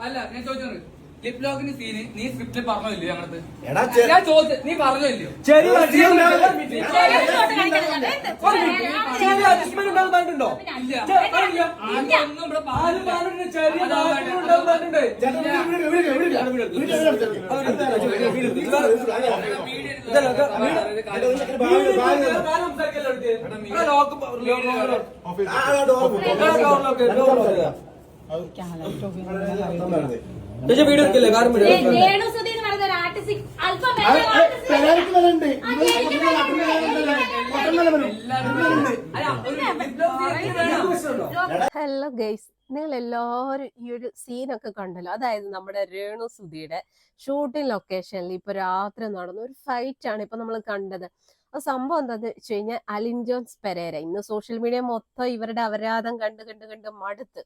അല്ല ഞാൻ ചോദിച്ചു ലിപ് ലോക്കിന് സീന് നീ സ്ക്രിപ്റ്റിൽ പറഞ്ഞില്ലേ ഞങ്ങളത് ഞാൻ ചോദിച്ചു നീ പറഞ്ഞില്ലയോ ലോക്ക് ചേച്ചി വീഡിയോ എടുക്കില്ലേ? കാര്യം ഹലോ ഗൈസ് നിങ്ങൾ എല്ലാവരും ഈ ഒരു സീനൊക്കെ കണ്ടല്ലോ. അതായത് നമ്മുടെ രേണു സുധിയുടെ ഷൂട്ടിംഗ് ലൊക്കേഷനിൽ ഇപ്പൊ രാത്രി നടന്ന ഒരു ഫൈറ്റ് ആണ് ഇപ്പൊ നമ്മൾ കണ്ടത്. ആ സംഭവം എന്താന്ന് വെച്ച് കഴിഞ്ഞാൽ അലിൻ ജോൺസ് പെരേര. ഇന്ന് സോഷ്യൽ മീഡിയ മൊത്തം ഇവരുടെ അപരാധം കണ്ട് കണ്ട് കണ്ട് മടുത്ത്.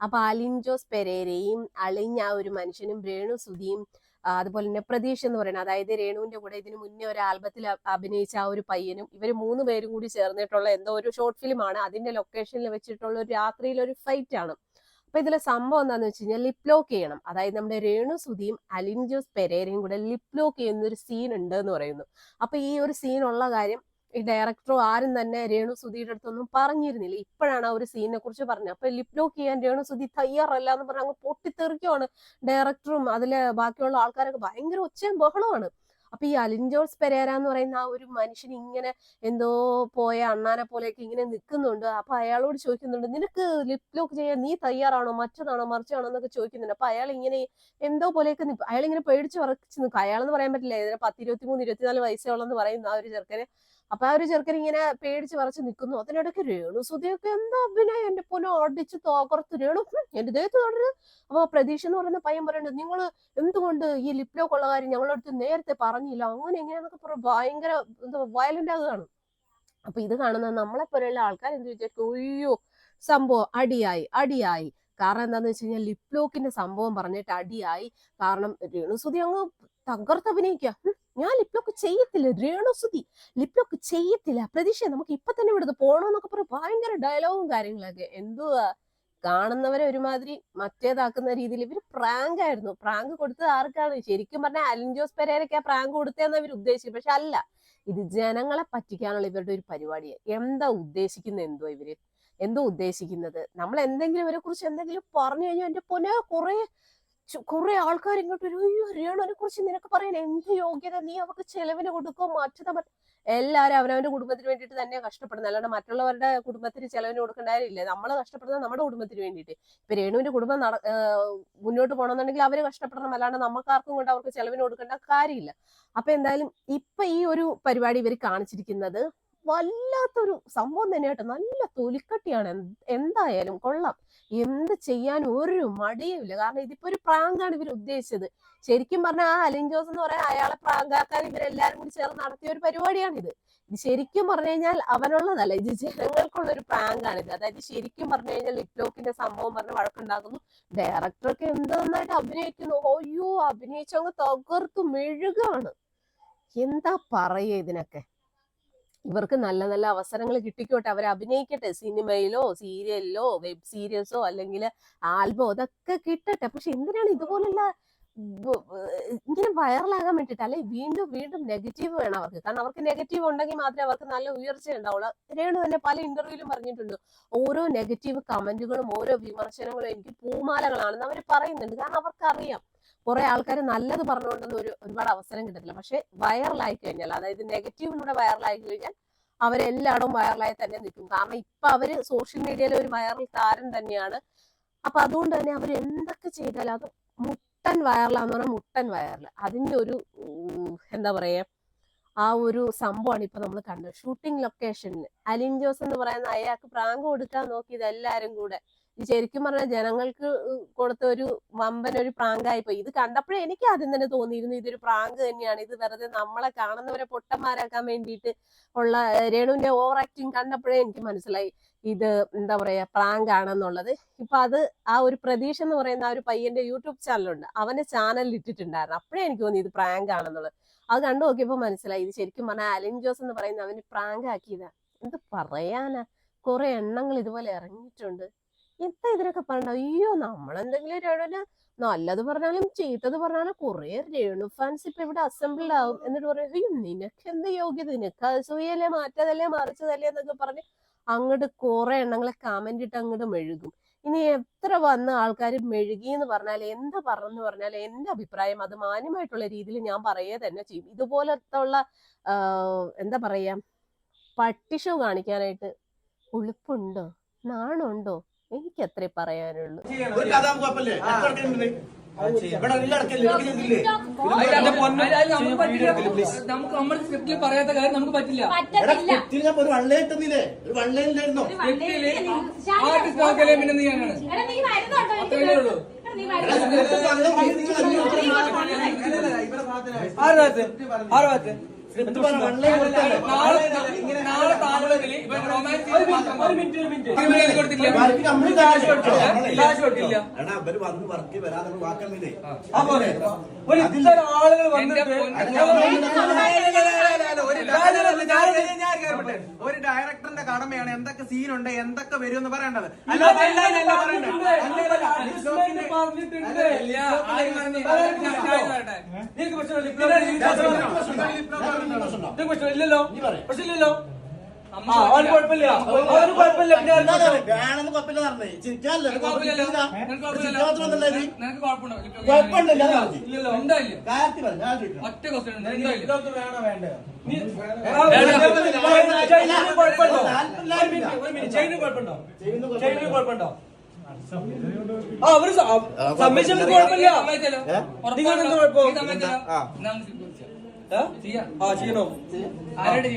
അപ്പൊ അലിൻ ജോസ് പെരേരയും അളിഞ്ഞ ആ ഒരു മനുഷ്യനും രേണു സുധിയും അതുപോലെ തന്നെ പ്രതീഷ് എന്ന് പറയുന്നത് അതായത് രേണുവിന്റെ കൂടെ ഇതിന് മുന്നേ ഒരു ആൽബത്തിൽ അഭിനയിച്ച ആ ഒരു പയ്യനും ഇവർ മൂന്ന് പേരും കൂടി ചേർന്നിട്ടുള്ള എന്തോ ഒരു ഷോർട്ട് ഫിലിം ആണ് അതിന്റെ ലൊക്കേഷനിൽ വെച്ചിട്ടുള്ള ഒരു രാത്രിയിൽ ഒരു ഫൈറ്റ് ആണ്. അപ്പൊ ഇതിലെ സംഭവം എന്താന്ന് വെച്ച് കഴിഞ്ഞാൽ ലിപ് ലോക്ക് ചെയ്യണം. അതായത് നമ്മുടെ രേണു സുധിയും അലിൻജോസ് പെരേരയും കൂടെ ലിപ് ലോക്ക് ചെയ്യുന്ന ഒരു സീൻ ഉണ്ട് എന്ന് പറയുന്നു. അപ്പൊ ഈ ഒരു സീൻ ഉള്ള കാര്യം ഈ ഡയറക്ടറോ ആരും തന്നെ രേണു സുധിയുടെ അടുത്തൊന്നും പറഞ്ഞിരുന്നില്ല. ഇപ്പോഴാണ് ആ ഒരു സീനിനെ കുറിച്ച് പറഞ്ഞത്. അപ്പൊ ലിപ് ലോക്ക് ചെയ്യാൻ രേണു സുധി തയ്യാറല്ല എന്ന് പറഞ്ഞ് അങ്ങ് പൊട്ടിത്തെറിക്കുവാണ് ഡയറക്ടറും അതിലെ ബാക്കിയുള്ള ആൾക്കാരൊക്കെ. ഭയങ്കര ഒച്ചയും ബഹളമാണ് അപ്പൊ ഈ അലിൻജോൾസ് പെരേര എന്ന് പറയുന്ന ആ ഒരു മനുഷ്യൻ ഇങ്ങനെ എന്തോ പോയ അണ്ണാനെ പോലെയൊക്കെ ഇങ്ങനെ നിൽക്കുന്നുണ്ട് അപ്പൊ അയാളോട് ചോദിക്കുന്നുണ്ട് നിനക്ക് ലിപ് ലോക്ക് ചെയ്യാൻ നീ തയ്യാറാണോ? മറ്റതാണോ? മറിച്ചാണോ എന്നൊക്കെ ചോദിക്കുന്നുണ്ട്. അപ്പൊ അയാൾ ഇങ്ങനെ എന്തോ പോലെയൊക്കെ അയാൾ ഇങ്ങനെ പേടിച്ച് ഉറച്ചു നിൽക്കും അയാളെന്ന് പറയാൻ പറ്റില്ല. ഇതിന് പത്ത് ഇരുപത്തി മൂന്ന് ഇരുപത്തിനാല് വയസ്സേ ഉള്ളെന്ന് പറയുന്നു ആ ഒരു ചെറുക്കന്. അപ്പൊ ആ ഒരു ചെറുക്കൻ ഇങ്ങനെ പേടിച്ച് വിറച്ച് നിൽക്കുന്നു അതിനിടയ്ക്ക് രേണു സുധിയൊക്കെ എന്താ അഭിനയം? എന്റെ പൊന്നെ ഓടിച്ച് തോക്കർത്ത് രേണു. എന്റെ ദേഹത്ത് തുടരുത്. അപ്പൊ പ്രതീക്ഷ എന്ന് പറയുന്ന പയ്യൻ പറയുന്നത് നിങ്ങൾ എന്തുകൊണ്ട് ഈ ലിപ്ലോക്ക് ഉള്ള കാര്യം ഞങ്ങളുടെ അടുത്ത് നേരത്തെ പറഞ്ഞില്ല? അങ്ങനെ എങ്ങനെയാന്നൊക്കെ പറഞ്ഞ് ഭയങ്കര എന്താ വയലന്റ് ആകുകയാണ് അപ്പൊ ഇത് കാണുന്ന നമ്മളെ പോലെയുള്ള ആൾക്കാർ എന്ത് ചോദിച്ചു അയ്യോ സംഭവം അടിയായി അടിയായി. കാരണം എന്താന്ന് വെച്ച് കഴിഞ്ഞാൽ ലിപ്ലോക്കിന്റെ സംഭവം പറഞ്ഞിട്ട് അടിയായി. കാരണം രേണുസുതി അങ്ങ് തകർത്ത് അഭിനയിക്കുക. ഞാൻ ലിപ് ലോക്ക് ചെയ്യത്തില്ല രേണുസുതി ലിപ് ലോക്ക് ചെയ്യത്തില്ല. പ്രതീക്ഷ നമുക്ക് ഇപ്പൊ തന്നെ ഇവിടുന്ന് പോണോന്നൊക്കെ പറഞ്ഞ് ഭയങ്കര ഡയലോഗും കാര്യങ്ങളൊക്കെ. എന്തുവാ? കാണുന്നവരെ ഒരുമാതിരി മറ്റേതാക്കുന്ന രീതിയിൽ ഇവർ പ്രാങ്ക് ആയിരുന്നു. പ്രാങ്ക് കൊടുത്തത് ആർക്കാണ്? ശരിക്കും പറഞ്ഞാൽ അലിൻജോസ് പെരേരയ്ക്ക് ആ പ്രാങ്ക് കൊടുത്തതെന്ന് ഇവർ ഉദ്ദേശിച്ചു പക്ഷെ അല്ല ഇത് ജനങ്ങളെ പറ്റിക്കാനുള്ള ഇവരുടെ ഒരു പരിപാടിയാണ് എന്താ ഉദ്ദേശിക്കുന്നത് എന്തോ ഇവർ? എന്തോ ഉദ്ദേശിക്കുന്നത്? നമ്മൾ എന്തെങ്കിലും ഇവരെ കുറിച്ച് എന്തെങ്കിലും പറഞ്ഞു കഴിഞ്ഞാൽ എന്റെ പൊന്നെ കുറെ കുറെ ആൾക്കാർ ഇങ്ങോട്ട് വരും. അയ്യോ രേണുവിനെ കുറിച്ച് നിനക്ക് പറയാൻ എന്ത് യോഗ്യത? നീ അവർക്ക് ചെലവിന് കൊടുക്കോ മറ്റത എല്ലാവരും അവനവന്റെ കുടുംബത്തിന് വേണ്ടിയിട്ട് തന്നെ കഷ്ടപ്പെടുന്നത്. അല്ലാണ്ട് മറ്റുള്ളവരുടെ കുടുംബത്തിന് ചെലവിന് കൊടുക്കണ്ടായില്ലേ നമ്മൾ കഷ്ടപ്പെടുന്നത് നമ്മുടെ കുടുംബത്തിന് വേണ്ടിയിട്ട്. ഇപ്പൊ രേണുവിന്റെ കുടുംബം നട മുന്നോട്ട് പോകണമെന്നുണ്ടെങ്കിൽ അവർ കഷ്ടപ്പെടണം. അല്ലാണ്ട് നമുക്കാർക്കും കൊണ്ട് അവർക്ക് ചെലവിന് കൊടുക്കേണ്ട കാര്യമില്ല. അപ്പൊ എന്തായാലും ഇപ്പൊ ഈ ഒരു പരിപാടി ഇവർ കാണിച്ചിരിക്കുന്നത് വല്ലാത്തൊരു സംഭവം തന്നെയായിട്ട് നല്ല തൊലിക്കട്ടിയാണ്. എന്തായാലും കൊള്ളാം. എന്ത് ചെയ്യാൻ ഒരു മടിയുമില്ല കാരണം ഇതിപ്പോ ഒരു പ്രാങ്കാണ് ഇവർ ഉദ്ദേശിച്ചത്. ശരിക്കും പറഞ്ഞാൽ ആ അലിൻ ജോസ് എന്ന് പറയാൻ അയാളെ പ്രാങ്കാക്കാൻ ഇവരെല്ലാരും കൂടി ചേർന്ന് നടത്തിയ ഒരു പരിപാടിയാണിത്. ഇത് ശരിക്കും പറഞ്ഞു കഴിഞ്ഞാൽ അവനുള്ളതല്ല. ഇത് ജനങ്ങൾക്കുള്ള ഒരു പ്രാങ്കാണിത്. അതായത് ശരിക്കും പറഞ്ഞു കഴിഞ്ഞാൽ ലിപ്ലോക്കിന്റെ സംഭവം പറഞ്ഞ് വഴക്കുണ്ടാക്കുന്നു. ഡയറക്ടറൊക്കെ എന്ത് നന്നായിട്ട് അഭിനയിക്കുന്നു. അയ്യോ അഭിനയിച്ചങ്ങ് തകർത്ത് മെഴുകാണ്. എന്താ പറയുക ഇതിനൊക്കെ? ഇവർക്ക് നല്ല നല്ല അവസരങ്ങൾ കിട്ടിക്കോട്ടെ. അവർ അഭിനയിക്കട്ടെ. സിനിമയിലോ സീരിയലിലോ വെബ് സീരീസോ അല്ലെങ്കിൽ ആൽബോ അതൊക്കെ കിട്ടട്ടെ. പക്ഷെ എന്തിനാണ് ഇതുപോലുള്ള ഇങ്ങനെ വൈറലാകാൻ വേണ്ടിയിട്ട് അല്ലെ വീണ്ടും വീണ്ടും നെഗറ്റീവ് വേണം അവർക്ക്. കാരണം അവർക്ക് നെഗറ്റീവ് ഉണ്ടെങ്കിൽ മാത്രമേ അവർക്ക് നല്ല ഉയർച്ച ഉണ്ടാവുള്ളൂ. രേണു തന്നെ പല ഇന്റർവ്യൂവിലും പറഞ്ഞിട്ടുണ്ട്. ഓരോ നെഗറ്റീവ് കമന്റുകളും ഓരോ വിമർശനങ്ങളും എനിക്ക് പൂമാലകളാണെന്ന് അവർ പറയുന്നുണ്ട്. കാരണം അവർക്കറിയാം. കുറെ ആൾക്കാർ നല്ലത് പറഞ്ഞുകൊണ്ടൊന്നും ഒരു ഒരുപാട് അവസരം കിട്ടത്തില്ല. പക്ഷെ വൈറലായി കഴിഞ്ഞാൽ അതായത് നെഗറ്റീവിലൂടെ വൈറലായി കഴിഞ്ഞാൽ അവരെല്ലായിടവും വൈറലായി തന്നെ നിൽക്കും. കാരണം ഇപ്പൊ അവർ സോഷ്യൽ മീഡിയയിലെ ഒരു വൈറൽ താരം തന്നെയാണ്. അപ്പൊ അതുകൊണ്ട് തന്നെ അവർ എന്തൊക്കെ ചെയ്താലും അത് മുട്ടൻ വൈറലാന്ന് പറഞ്ഞാൽ മുട്ടൻ വൈറൽ അതിന്റെ ഒരു എന്താ പറയാ ആ ഒരു സംഭവമാണ് ഇപ്പൊ നമ്മൾ കണ്ടത്. ഷൂട്ടിംഗ് ലൊക്കേഷനിൽ അലിൻ ജോസ് എന്ന് പറയുന്ന അയാൾക്ക് പ്രാങ്ക് കൊടുക്കാൻ നോക്കിയത് എല്ലാരും കൂടെ. ശരിക്കും പറഞ്ഞാൽ ജനങ്ങൾക്ക് കൊടുത്ത ഒരു വമ്പൻ ഒരു പ്രാങ്കായി പോയി ഇത് കണ്ടപ്പോഴേ എനിക്ക് ആദ്യം തന്നെ തോന്നിയിരുന്നു ഇതൊരു പ്രാങ്ക് തന്നെയാണ്. ഇത് വെറുതെ നമ്മളെ കാണുന്നവരെ പൊട്ടന്മാരാക്കാൻ വേണ്ടിയിട്ട് ഉള്ള രേണുവിന്റെ ഓവർ ആക്ടിങ് കണ്ടപ്പോഴേ എനിക്ക് മനസ്സിലായി ഇത് എന്താ പറയാ പ്രാങ്ക് ആണെന്നുള്ളത് ഇപ്പൊ അത് ആ ഒരു പ്രതീക്ഷ എന്ന് പറയുന്ന ആ ഒരു പയ്യന്റെ യൂട്യൂബ് ചാനലുണ്ട്. അവന്റെ ചാനലിൽ ഇട്ടിട്ടുണ്ടായിരുന്നു. അപ്പോഴേ എനിക്ക് തോന്നി ഇത് പ്രാങ്ക് ആണെന്നുള്ളത് അത് കണ്ടു നോക്കിയപ്പോ മനസ്സിലായി ഇത് ശരിക്കും പറഞ്ഞാൽ അലിൻ ജോസ് എന്ന് പറയുന്ന അവന് പ്രാങ്ക് ആക്കിയതാ എന്ത് പറയാനാ? കുറെ എണ്ണങ്ങൾ ഇതുപോലെ ഇറങ്ങിയിട്ടുണ്ട്. എന്താ ഇതിനൊക്കെ പറഞ്ഞ അയ്യോ നമ്മളെന്തെങ്കിലും രേണുവിന് നല്ലത് പറഞ്ഞാലും ചീത്തത് പറഞ്ഞാലും കുറെ രേണു ഫാൻസ് ഇപ്പൊ ഇവിടെ അസംബിൾഡ് ആവും എന്നിട്ട് പറയും അയ്യോ നിനക്ക് എന്ത് യോഗ്യത? നിനക്ക് അസൂയല്ലേ മാറ്റതല്ലേ? മറിച്ചതല്ലേ? എന്നൊക്കെ പറഞ്ഞ് അങ്ങോട്ട് കുറെ എണ്ണങ്ങളെ കമന്റ് ഇട്ട് അങ്ങോട്ട് മെഴുകും. ഇനി എത്ര വന്ന ആൾക്കാർ മെഴുകി എന്ന് പറഞ്ഞാൽ എന്താ പറഞ്ഞെന്ന് പറഞ്ഞാൽ എന്റെ അഭിപ്രായം അത് മാന്യമായിട്ടുള്ള രീതിയിൽ ഞാൻ പറയുക തന്നെ ചെയ്യും. ഇതുപോലത്തെ ഉള്ള എന്താ പറയാ പട്ടിഷോ കാണിക്കാനായിട്ട് ഉളുപ്പുണ്ടോ? നാണുണ്ടോ? എനിക്ക് അത്രേ പറയാനുള്ളൂ. ഒരു ഭാഗത്ത് ആറ് ഭാഗത്ത് നമുക്ക് സ്ക്രിപ്റ്റിൽ പറയാത്ത കാര്യം നമുക്ക് പറ്റില്ല. ആർട്ടിസ്റ്റ് പിന്നെ നീ അങ്ങനെ ഉള്ളൂ. നീ എടാ വരുന്നുണ്ടോ? ആളുകൾ ഒരു ഡയറക്ടറിന്റെ കടമയാണ് എന്തൊക്കെ സീനുണ്ട് എന്തൊക്കെ വരും എന്ന് പറയേണ്ടത് പറഞ്ഞിട്ടുണ്ട്. നിനക്ക് പ്രശ്നമില്ല? പ്രശ്നമില്ലല്ലോ. പ്രശ്നമില്ലല്ലോ ഇല്ലല്ലോ ഉണ്ടോ ഇല്ല. കാര്യത്തിൽ പറഞ്ഞു ഞാൻ ചോദിക്കണം ഒറ്റ ക്വസ്റ്റ്യൻ വേണോ വേണ്ടേ നീ വേണ്ട. ചൈനീന് കുഴപ്പമുണ്ടോ? മിനിറ്റ്. കുഴപ്പമുണ്ടോ? അവർ സമ്മതിച്ചത് കുഴപ്പമില്ല. നിങ്ങൾക്ക് കുഴപ്പം? ചെയ്യണോ? ആരുടെ